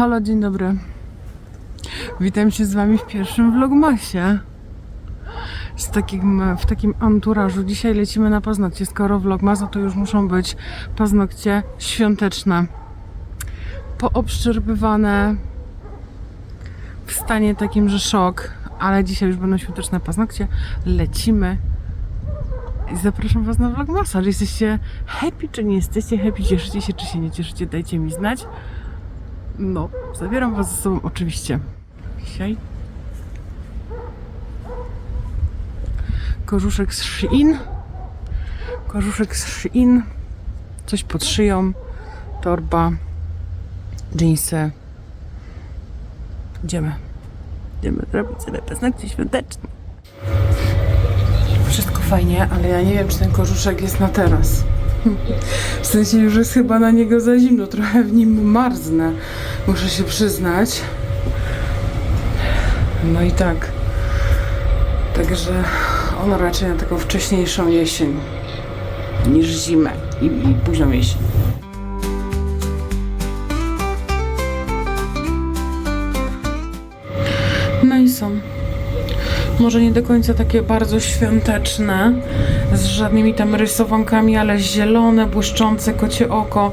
halo, dzień dobry. Witam się z Wami w pierwszym vlogmasie. Z takim, w takim anturażu. Dzisiaj lecimy na paznokcie. Skoro vlogmas, to już muszą być paznokcie świąteczne. Poobszczerbywane w stanie takim, że szok. Ale dzisiaj już będą świąteczne paznokcie. Lecimy i zapraszam Was na vlogmasa. Czy jesteście happy, czy nie jesteście happy? Cieszycie się, czy się nie cieszycie? Dajcie mi znać. No, zabieram Was ze sobą oczywiście. Dzisiaj. Korzuszek z Shein. Korzuszek z Shein. Coś pod szyją. Torba. Jeansy. Idziemy. Idziemy zrobić sobie paznokcie świąteczne. Wszystko fajnie, ale ja nie wiem, czy ten korzuszek jest na teraz. W sensie już jest chyba na niego za zimno, trochę w nim marznę, muszę się przyznać. No i tak. Także on raczej na taką wcześniejszą jesień niż zimę i, i późną jesień. No i są. Może nie do końca takie bardzo świąteczne, z żadnymi tam rysowankami, ale zielone, błyszczące kocie oko.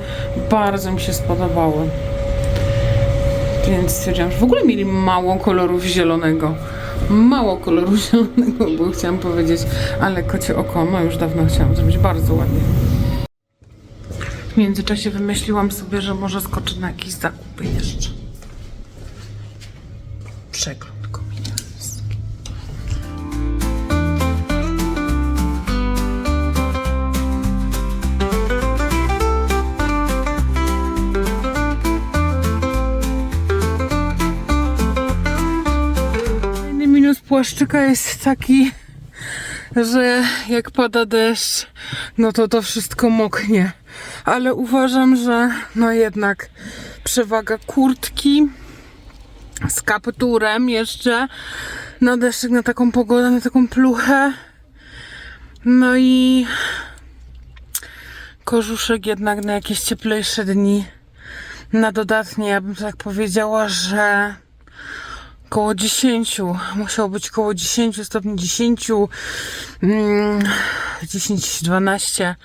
Bardzo mi się spodobały. Więc stwierdziłam, że w ogóle mieli mało kolorów zielonego. Mało koloru zielonego, bo chciałam powiedzieć, ale kocie oko, no już dawno chciałam zrobić bardzo ładnie. W międzyczasie wymyśliłam sobie, że może skoczę na jakieś zakupy jeszcze. Przegląd minus płaszczyka jest taki, że jak pada deszcz, no to to wszystko moknie. Ale uważam, że no jednak przewaga kurtki z kapturem jeszcze na deszczyk, na taką pogodę, na taką pluchę. No i korzuszek jednak na jakieś cieplejsze dni. Na dodatnie, ja bym tak powiedziała, że koło 10, musiało być koło 10 stopni, 10, mm, 10, 12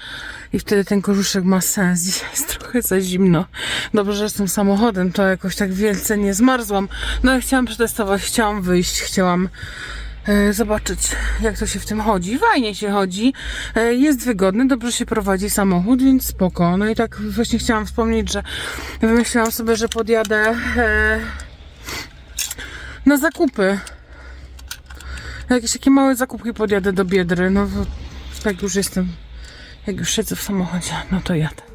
i wtedy ten korzuszek ma sens. Dzisiaj jest trochę za zimno. Dobrze, że jestem samochodem, to jakoś tak wielce nie zmarzłam. No i chciałam przetestować, chciałam wyjść, chciałam e, zobaczyć, jak to się w tym chodzi. Fajnie się chodzi, e, jest wygodny, dobrze się prowadzi samochód, więc spoko. No i tak właśnie chciałam wspomnieć, że wymyśliłam sobie, że podjadę e, na zakupy. Jakieś takie małe zakupki podjadę do Biedry. No jak już jestem, jak już siedzę w samochodzie, no to jadę.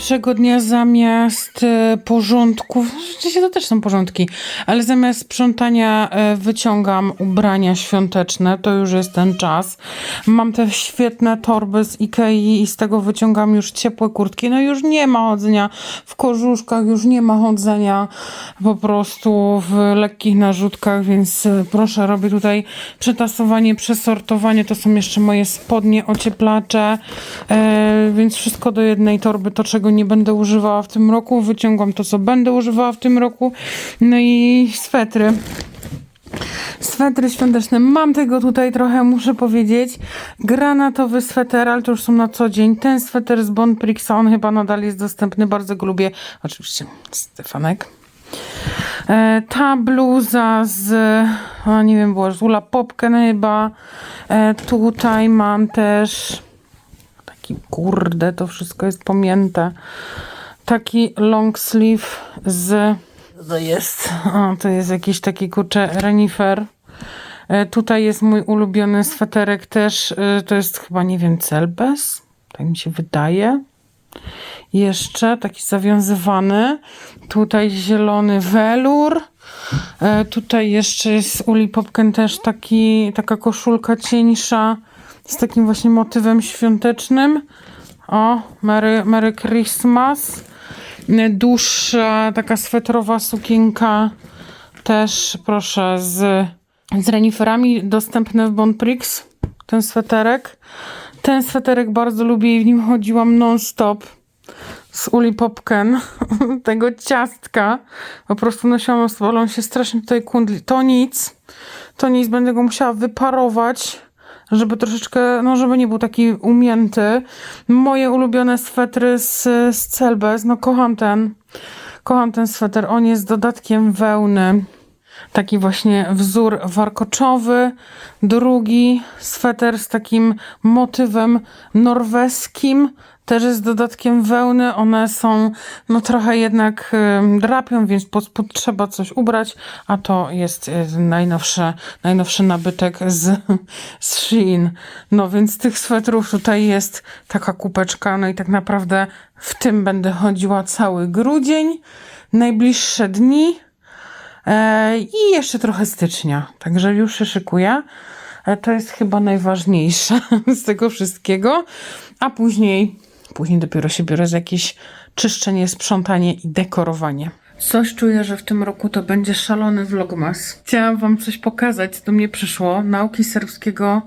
Pierwszego dnia zamiast e, porządków, sensie to też są porządki, ale zamiast sprzątania e, wyciągam ubrania świąteczne, to już jest ten czas. Mam te świetne torby z Ikei i z tego wyciągam już ciepłe kurtki. No już nie ma chodzenia w korzuszkach, już nie ma chodzenia po prostu w lekkich narzutkach, więc e, proszę, robię tutaj przetasowanie, przesortowanie. To są jeszcze moje spodnie, ocieplacze, więc wszystko do jednej torby, to czego nie będę używała w tym roku, wyciągam to, co będę używała w tym roku, no i swetry. Swetry świąteczne. Mam tego tutaj trochę, muszę powiedzieć. Granatowy sweter, ale to już są na co dzień. Ten sweter z Bon Prixa, on chyba nadal jest dostępny, bardzo go lubię. Oczywiście Stefanek. E, ta bluza z, nie wiem, była Żula Popken chyba. E, tutaj mam też taki, kurde, to wszystko jest pomięte. Taki long sleeve z, to jest, o, to jest jakiś taki, kurczę, renifer. E, tutaj jest mój ulubiony sweterek też, e, to jest chyba, nie wiem, Celbes, tak mi się wydaje jeszcze taki zawiązywany. Tutaj zielony welur. E, tutaj jeszcze jest z Uli Popken też taki, taka koszulka cieńsza z takim właśnie motywem świątecznym. O, Merry, Merry Christmas. Dłuższa taka swetrowa sukienka też proszę z, z reniferami dostępne w Bon Prix. Ten sweterek. Ten sweterek bardzo lubię i w nim chodziłam non-stop z Uli Popken, tego ciastka. Po prostu nosiłam z się strasznie tutaj kundli. To nic, to nic, będę go musiała wyparować, żeby troszeczkę, no żeby nie był taki umięty. Moje ulubione swetry z, z Celbes, no kocham ten, kocham ten sweter, on jest dodatkiem wełny. Taki właśnie wzór warkoczowy. Drugi sweter z takim motywem norweskim, też jest dodatkiem wełny. One są no trochę jednak drapią, więc pod spód trzeba coś ubrać, a to jest y, najnowszy, najnowszy nabytek z, z Shein. No więc tych swetrów tutaj jest taka kupeczka, no i tak naprawdę w tym będę chodziła cały grudzień, najbliższe dni. E, I jeszcze trochę stycznia, także już się szykuję. E, To jest chyba najważniejsze z tego wszystkiego. A później, później dopiero się biorę za jakieś czyszczenie, sprzątanie i dekorowanie. Coś czuję, że w tym roku to będzie szalony vlogmas. Chciałam wam coś pokazać, do mnie przyszło. Nauki serbskiego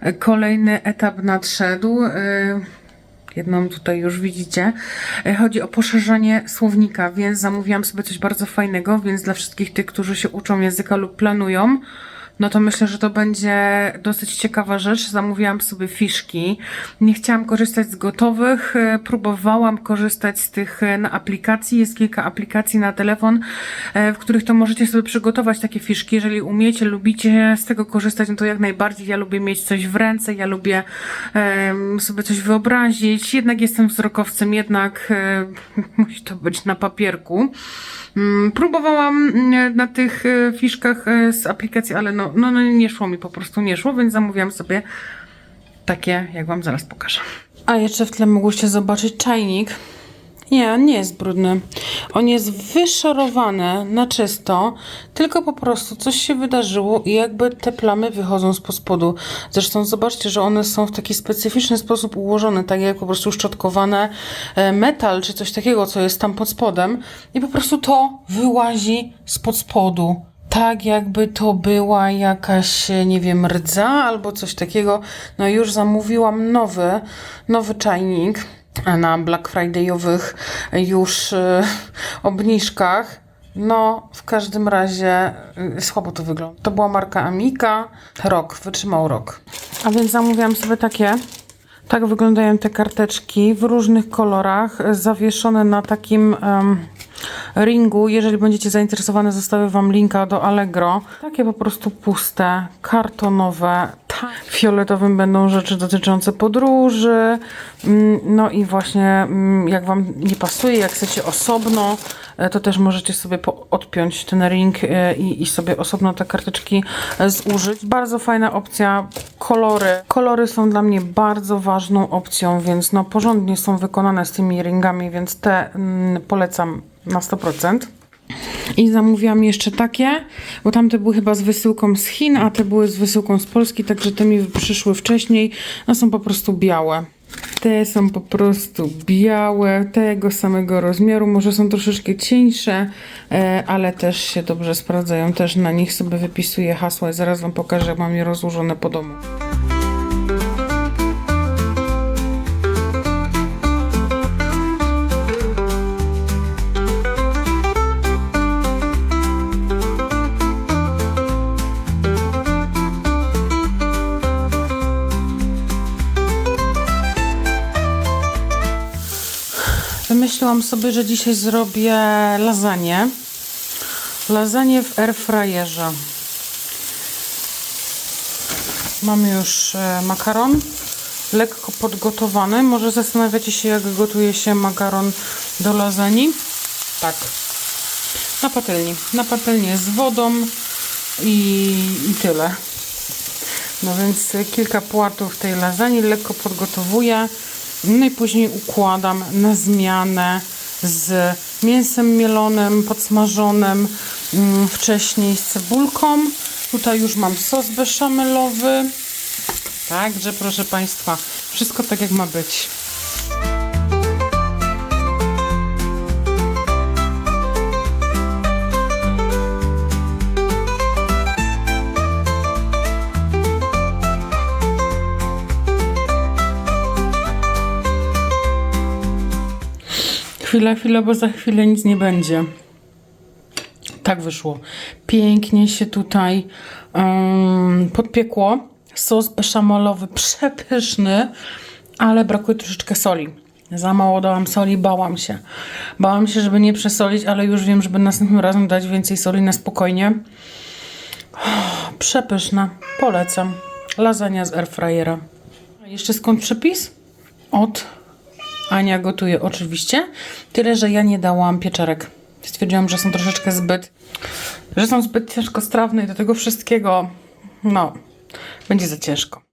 e, kolejny etap nadszedł. E, Jedną tutaj już widzicie. E, Chodzi o poszerzanie słownika, więc zamówiłam sobie coś bardzo fajnego, więc dla wszystkich tych, którzy się uczą języka lub planują, no to myślę, że to będzie dosyć ciekawa rzecz. Zamówiłam sobie fiszki. Nie chciałam korzystać z gotowych. e, Próbowałam korzystać z tych e, na aplikacji. Jest kilka aplikacji na telefon, e, w których to możecie sobie przygotować takie fiszki. Jeżeli umiecie, lubicie z tego korzystać, no to jak najbardziej. Ja lubię mieć coś w ręce, ja lubię sobie coś wyobrazić. Jednak jestem wzrokowcem, jednak musi to być na papierku. Mm, Próbowałam mm, na tych fiszkach z aplikacji, ale no, no, no nie szło mi, po prostu nie szło, więc zamówiłam sobie takie, jak wam zaraz pokażę. A jeszcze w tle mogłyście zobaczyć czajnik. Nie, on nie jest brudny. On jest wyszorowany na czysto, tylko po prostu coś się wydarzyło i jakby te plamy wychodzą z spodu. Zresztą zobaczcie, że one są w taki specyficzny sposób ułożone, tak jak po prostu szczotkowane e, metal czy coś takiego, co jest tam pod spodem i po prostu to wyłazi spod spodu. Tak, jakby to była jakaś, nie wiem, rdza albo coś takiego. No już zamówiłam nowy, nowy czajnik na Black Friday'owych już e, obniżkach. No, w każdym razie e, słabo to wygląda. To była marka Amika. Rok, wytrzymał rok. A więc zamówiłam sobie takie. Tak wyglądają te karteczki w różnych kolorach, zawieszone na takim em, ringu. Jeżeli będziecie zainteresowane, zostawię Wam linka do Allegro. Takie po prostu puste, kartonowe. Ta- W fioletowym będą rzeczy dotyczące podróży. Mm, No i właśnie, mm, jak Wam nie pasuje, jak chcecie osobno, e, to też możecie sobie odpiąć ten ring e, i, i sobie osobno te karteczki e, zużyć. Bardzo fajna opcja. Kolory. Kolory są dla mnie bardzo ważną opcją, więc no porządnie są wykonane z tymi ringami, więc te mm, polecam na 100%. I zamówiłam jeszcze takie, bo tamte były chyba z wysyłką z Chin, a te były z wysyłką z Polski, także te mi przyszły wcześniej. No są po prostu białe. Te są po prostu białe, tego samego rozmiaru, może są troszeczkę cieńsze, e, ale też się dobrze sprawdzają. Też na nich sobie wypisuję hasła i zaraz Wam pokażę, jak mam je rozłożone po domu. Wymyśliłam sobie, że dzisiaj zrobię lasagne. Lasagne w airfryerze. Mamy już e, makaron, lekko podgotowany. Może zastanawiacie się, jak gotuje się makaron do lasagne? Tak. Na patelni. Na patelni z wodą i, i tyle. No więc e, kilka płatów tej lasagne lekko podgotowuję. No i później układam na zmianę z mięsem mielonym, podsmażonym mm, wcześniej z cebulką. Tutaj już mam sos beszamelowy. Także proszę Państwa, wszystko tak jak ma być. Chwila, chwila, bo za chwilę nic nie będzie. Tak wyszło. Pięknie się tutaj um, podpiekło. Sos beszamelowy przepyszny, ale brakuje troszeczkę soli. Za mało dałam soli, bałam się. Bałam się, żeby nie przesolić, ale już wiem, żeby następnym razem dać więcej soli na spokojnie. Przepyszna. Polecam. Lasagna z airfryera. A Jeszcze skąd przepis? Od Ania gotuje oczywiście. Tyle, że ja nie dałam pieczarek. Stwierdziłam, że są troszeczkę zbyt, że są zbyt ciężkostrawne i do tego wszystkiego, no, będzie za ciężko.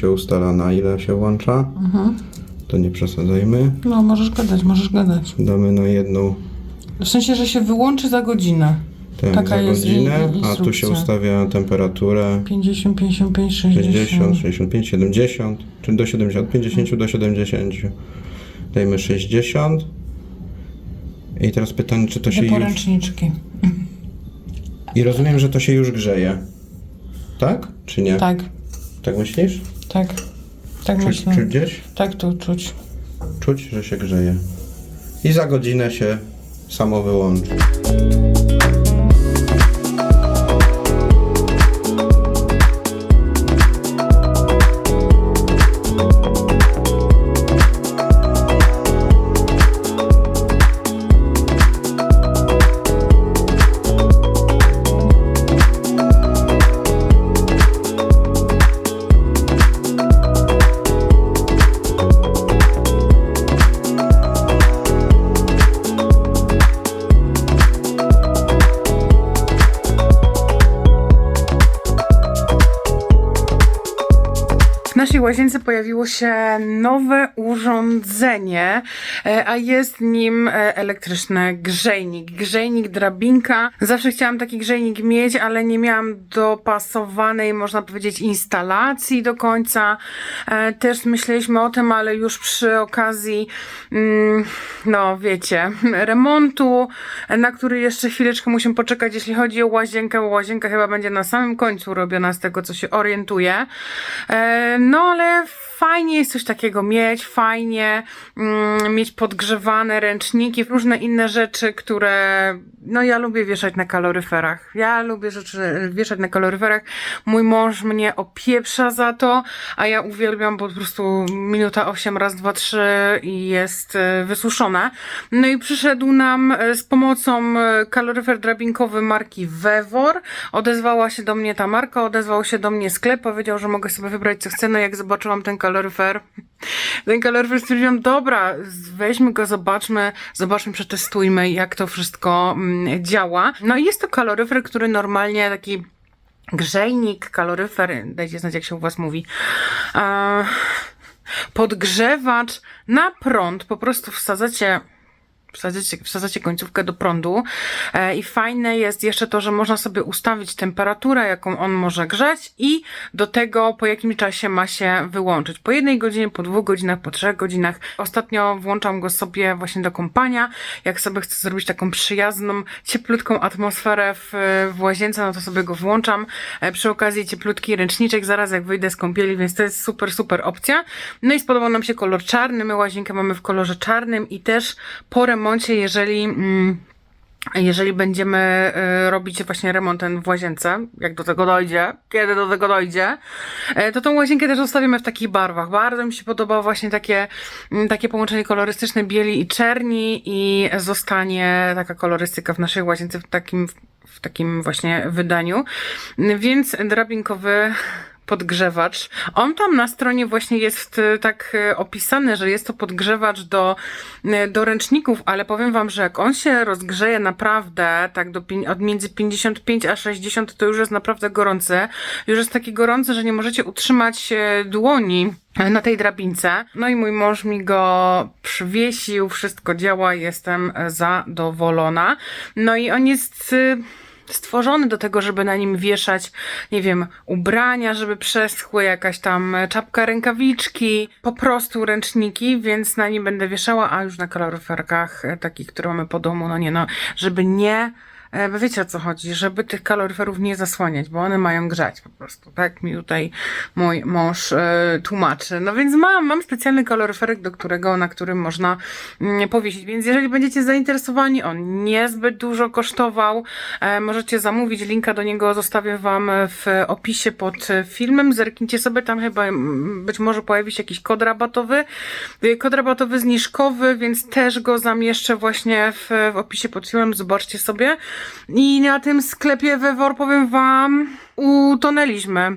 Się ustala na ile się włącza. To nie przesadzajmy. No, możesz gadać, możesz gadać. Damy na jedną W sensie, że się wyłączy za godzinę. tę Taka za jest godzinę, i- a tu instrukcja. się ustawia temperaturę 50, 55, 60. 60, 65, 70, czy do 70, 50 do 70. Dajmy 60. I teraz pytanie, czy to się Te już... poręczniczki. I rozumiem, że to się już grzeje. Tak? Czy nie? Tak, Tak myślisz? Tak. Tak Czy, myślę. czy gdzieś? Tak tu czuć. Czuć, że się grzeje. I za godzinę się samo wyłączy. Naszej łazience pojawiło się nowe urządzenie, e, a jest nim e, elektryczny grzejnik. Grzejnik, drabinka. Zawsze chciałam taki grzejnik mieć, ale nie miałam dopasowanej, można powiedzieć, instalacji do końca. E, Też myśleliśmy o tym, ale już przy okazji, mm, no wiecie, remontu, na który jeszcze chwileczkę musimy poczekać, jeśli chodzi o łazienkę, bo łazienka chyba będzie na samym końcu robiona z tego, co się orientuję. No, ale fajnie jest coś takiego mieć, fajnie mm, mieć podgrzewane ręczniki, różne inne rzeczy, które, no ja lubię wieszać na kaloryferach. Ja lubię rzeczy wieszać na kaloryferach. Mój mąż mnie opieprza za to, a ja uwielbiam, bo po prostu minuta 8, raz, dwa, trzy i jest e, wysuszona. No i przyszedł nam e, z pomocą e, kaloryfer drabinkowy marki Vevor. Odezwała się do mnie ta marka, odezwał się do mnie sklep, powiedział, że mogę sobie wybrać co chcę. No jak zobaczyłam ten kaloryfer, ten kaloryfer stwierdziłam, dobra, weźmy go, zobaczmy, zobaczmy, przetestujmy jak to wszystko mm, działa. No i jest to kaloryfer, który normalnie taki grzejnik, kaloryfer, dajcie znać jak się u was mówi, podgrzewacz na prąd, po prostu wsadzacie wsadzacie, wsadzacie końcówkę do prądu e, i fajne jest jeszcze to, że można sobie ustawić temperaturę, jaką on może grzać i do tego po jakim czasie ma się wyłączyć. Po jednej godzinie, po dwóch godzinach, po trzech godzinach. Ostatnio włączam go sobie właśnie do kąpania. Jak sobie chcę zrobić taką przyjazną, cieplutką atmosferę w, w łazience, no to sobie go włączam. E, przy okazji cieplutki ręczniczek zaraz jak wyjdę z kąpieli, więc to jest super, super opcja. No i spodobał nam się kolor czarny. My łazienkę mamy w kolorze czarnym i też po remoncie, jeżeli... Mm, jeżeli będziemy y, robić właśnie remont ten w łazience, jak do tego dojdzie, kiedy do tego dojdzie, e, to tą łazienkę też zostawimy w takich barwach. Bardzo mi się podoba właśnie takie, mm, takie połączenie kolorystyczne bieli i czerni i zostanie taka kolorystyka w naszej łazience w takim, w takim właśnie wydaniu. Więc drabinkowy podgrzewacz. On tam na stronie właśnie jest e, tak e, opisany, że jest to podgrzewacz do, e, do ręczników, ale powiem wam, że jak on się rozgrzeje naprawdę tak do, od między 55 a 60, to już jest naprawdę gorący. Już jest taki gorący, że nie możecie utrzymać dłoni na tej drabince. No i mój mąż mi go przywiesił, wszystko działa, jestem zadowolona. No i on jest y, stworzony do tego, żeby na nim wieszać, nie wiem, ubrania, żeby przeschły, jakaś tam czapka, rękawiczki, po prostu ręczniki, więc na nim będę wieszała, a już na kaloryferkach e, takich, które mamy po domu, no nie no, żeby nie Bo wiecie o co chodzi, żeby tych kaloryferów nie zasłaniać, bo one mają grzać po prostu. Tak mi tutaj mój mąż e, tłumaczy. No więc mam, mam specjalny kaloryferek, do którego, na którym można mm, powiesić. Więc jeżeli będziecie zainteresowani, on niezbyt dużo kosztował, e, możecie zamówić, linka do niego zostawię wam w opisie pod filmem. Zerknijcie sobie, tam chyba mm, być może pojawi się jakiś kod rabatowy. Y, Kod rabatowy zniżkowy, więc też go zamieszczę właśnie w, w opisie pod filmem, zobaczcie sobie. I na tym sklepie Wewor, powiem wam, utonęliśmy.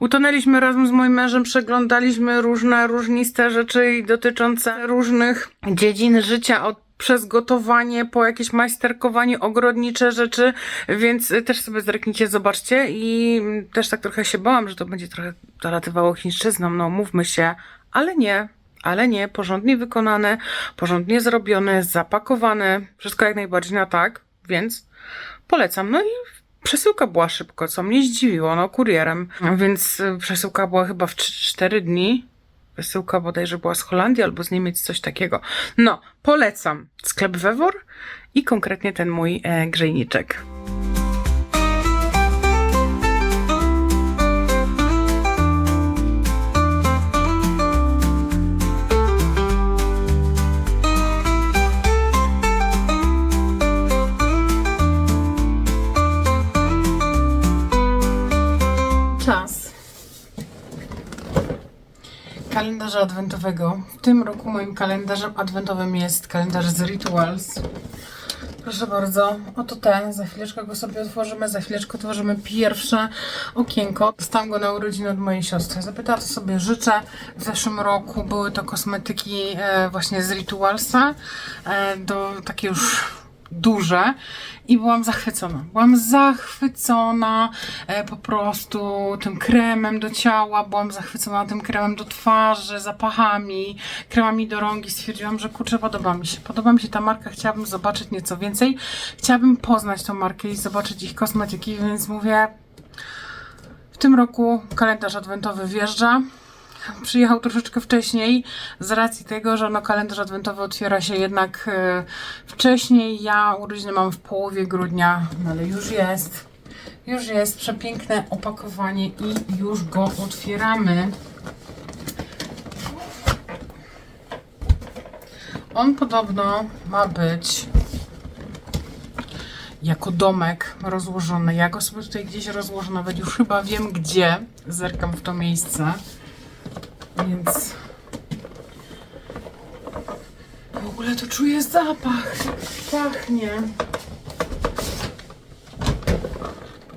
Utonęliśmy razem z moim mężem, przeglądaliśmy różne, różniste rzeczy dotyczące różnych dziedzin życia, od przez gotowanie, po jakieś majsterkowanie, ogrodnicze rzeczy, więc też sobie zerknijcie, zobaczcie. I też tak trochę się bałam, że to będzie trochę zalatywało chińszczyzną, no mówmy się, ale nie, ale nie, porządnie wykonane, porządnie zrobione, zapakowane, wszystko jak najbardziej na tak, więc polecam. No i przesyłka była szybko, co mnie zdziwiło, no kurierem, więc y, przesyłka była chyba w 4 dni. Wysyłka bodajże była z Holandii albo z Niemiec, coś takiego. No, polecam sklep Wewor i konkretnie ten mój e, grzejniczek. Kalendarza adwentowego. W tym roku moim kalendarzem adwentowym jest kalendarz z Rituals. Proszę bardzo, oto ten, za chwileczkę go sobie otworzymy, za chwileczkę otworzymy pierwsze okienko. Dostałam go na urodziny od mojej siostry. Zapytała, co sobie życzę. W zeszłym roku były to kosmetyki e, właśnie z Ritualsa, e, do takie już duże i byłam zachwycona. Byłam zachwycona e, po prostu tym kremem do ciała, byłam zachwycona tym kremem do twarzy, zapachami, kremami do rąk i stwierdziłam, że kurczę, podoba mi się. Podoba mi się ta marka, chciałabym zobaczyć nieco więcej. Chciałabym poznać tą markę i zobaczyć ich kosmetyki, więc mówię, w tym roku kalendarz adwentowy wjeżdża przyjechał troszeczkę wcześniej, z racji tego, że no, kalendarz adwentowy otwiera się jednak e, wcześniej. Ja urodziny mam w połowie grudnia, no, ale już jest. Już jest przepiękne opakowanie i już go otwieramy. On podobno ma być jako domek rozłożony. Ja go sobie tutaj gdzieś rozłożę, nawet już chyba wiem gdzie. Zerkam w to miejsce. Więc w ogóle to czuję zapach. Pachnie.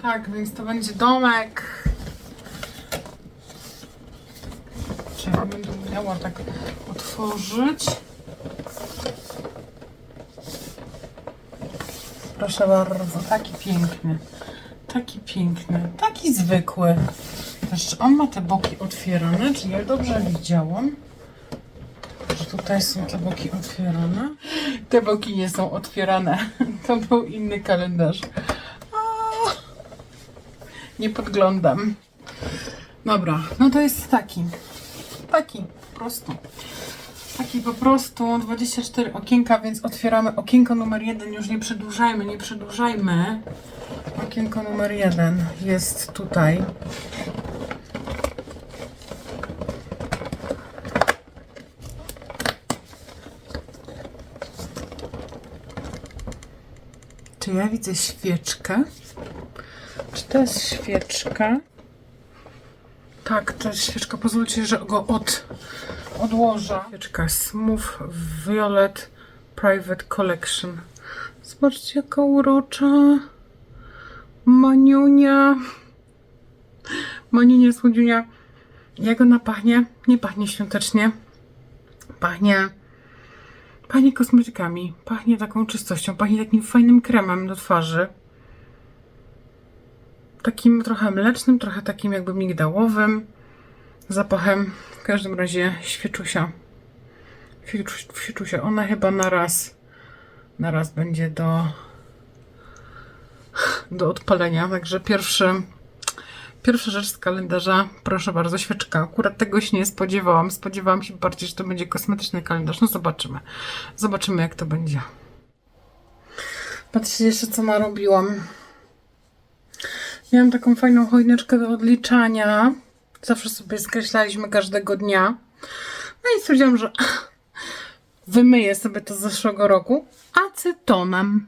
Tak, więc to będzie domek. Ja będę miała tak otworzyć? Proszę bardzo, taki piękny. Taki piękny, taki zwykły. Też on ma te boki otwierane, czy ja dobrze widziałam? Że tutaj są te boki otwierane. Te boki nie są otwierane. To był inny kalendarz. A, Nie podglądam. Dobra, no to jest taki. Taki, po prostu. Taki po prostu 24 okienka, więc otwieramy okienko numer jeden. Już nie przedłużajmy, nie przedłużajmy. Okienko numer jeden jest tutaj. Ja widzę świeczkę? Czy to jest świeczka? Tak, to jest świeczka. Pozwólcie, że go od, odłożę. Świeczka Smooth Violet Private Collection. Zobaczcie, jaka urocza. Maniunia. Maniunia, słodziunia. Jak ona pachnie? Nie pachnie świątecznie. Pachnie... Pachnie kosmetykami. Pachnie taką czystością. Pachnie takim fajnym kremem do twarzy takim trochę mlecznym, trochę takim jakby migdałowym zapachem. W każdym razie świeczusia. Świeczu- Świeczusia. Ona chyba na raz, na raz będzie do, do odpalenia. Także pierwszy, pierwsza rzecz z kalendarza, proszę bardzo, świeczka. Akurat tego się nie spodziewałam. Spodziewałam się bardziej, że to będzie kosmetyczny kalendarz. No zobaczymy. Zobaczymy jak to będzie. Patrzcie jeszcze co narobiłam. Miałam taką fajną choineczkę do odliczania. Zawsze sobie skreślaliśmy każdego dnia. No i stwierdziłam, że wymyję sobie to z zeszłego roku acetonem.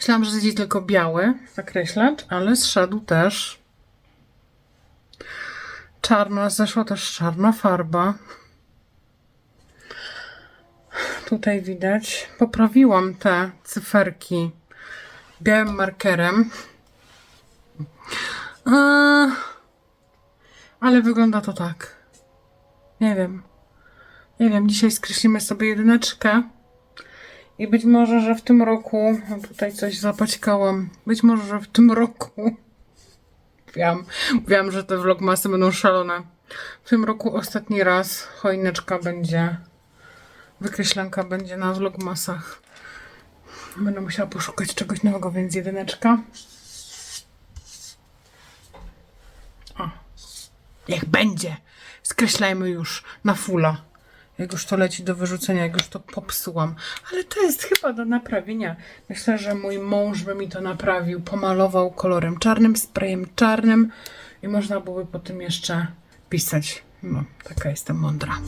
Myślałam, że zjedzie tylko biały zakreślacz, ale zszedł też czarna, zeszła też czarna farba. Tutaj widać. Poprawiłam te cyferki białym markerem. A, ale wygląda to tak. Nie wiem. Nie wiem, dzisiaj skreślimy sobie jedyneczkę. I być może, że w tym roku. No tutaj coś zapaćkałam. Być może, że w tym roku. Mówiłam, mówiłam, że te vlogmasy będą szalone. W tym roku ostatni raz choineczka będzie wykreślanka będzie na vlogmasach. Będę musiała poszukać czegoś nowego, więc jedyneczka. O. Niech będzie. Skreślajmy już na fulla. Jak już to leci do wyrzucenia, jak już to popsułam. Ale to jest chyba do naprawienia. Myślę, że mój mąż by mi to naprawił. Pomalował kolorem czarnym, sprayem czarnym i można byłoby po tym jeszcze pisać. No, taka jestem mądra.